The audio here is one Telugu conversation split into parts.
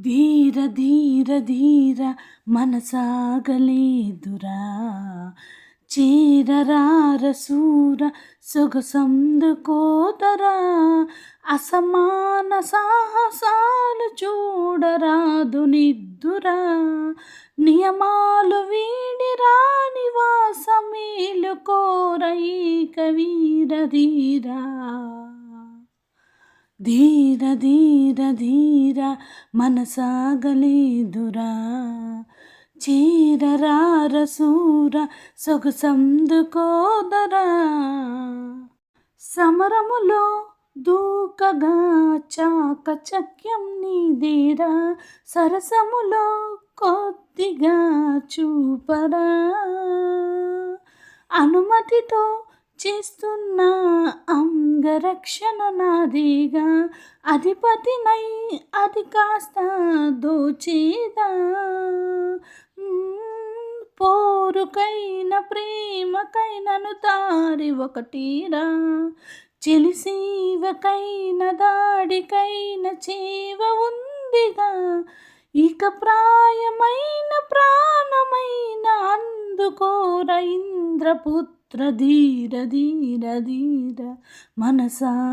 ధీర ధీర ధీర మనసాగలేదురా. చేరరార సూర సొగసందుకోదరా అసమాన సాహసాలు చూడరాదు నిద్దురా. నియమాలు వీడి రాని వాసమేలు కోరయిక కవీర ధీరా. ధీర ధీర ధీర మనసాగలేదురా. చీరరార సూర సొగసందుకోదరా సమరములో దూకగా చాక చక్యం నీదేరా. సరసములో కొద్దిగా చూపరా. అనుమతితో చేస్తున్న అంగరక్షణ నాదిగా అధిపతినై అది కాస్త దోచేదా? పోరుకైన ప్రేమకైనను తారి ఒకటిరా? చెలిసీవకైన దాడికైన చేవ ఉందిగా? ఇక ప్రాయమైన ప్రాణమైన అందుకోర ఇంద్రపుత్ర ధీర ధీర ధీర మనసాగలేదురా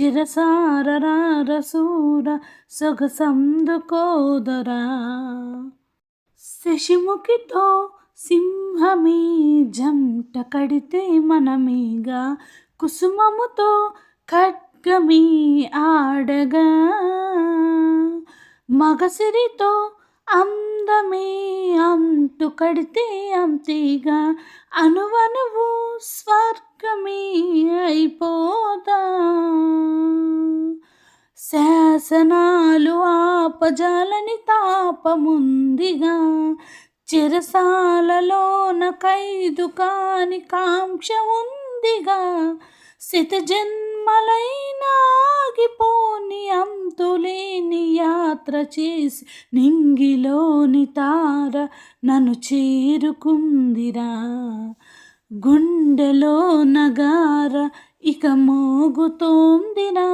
చిరసారరార సొగసందుకోదురా శశిముఖితో సింహమే జంట కడితే మనమేగా. కుసుమముతో ఖడ్గమే ఆడగా. మగసిరితో అందమే అంటు కడితే అంతేగా అనువనువు స్వర్గమే అయిపోదా శాసనాలు ఆపజాలని తాపముందిగా చెరసాలలోన ఖైదు కాని కాంక్ష ఉందిగా శత ఆగిపోని అంతులేని యాత్ర చేసి నింగిలోని తార నన్ను చేరుకుందిరా. గుండెలో నగార ఇక మోగుతోందిరా.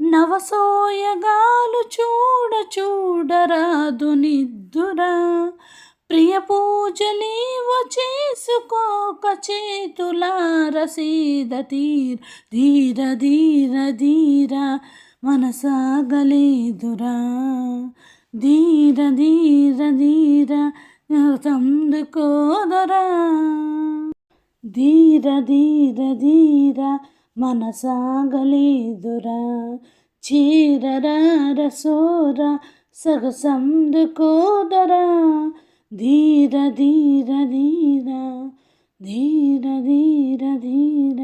నవసోయగాలు చూడ చూడరాదు నిద్దురా. ప్రియ పూజలీవ చేసుకోక చేతులార సీద తీర్ ధీర ధీర ధీర మనసాగలేదురా. ధీర ధీర ధీర తందుకోదరా ధీర ధీర ధీర మనసాగలేదురా. చీరరార సోర సగసందుకోదరా ధీర ధీర ధీర ధీర ధీర ధీర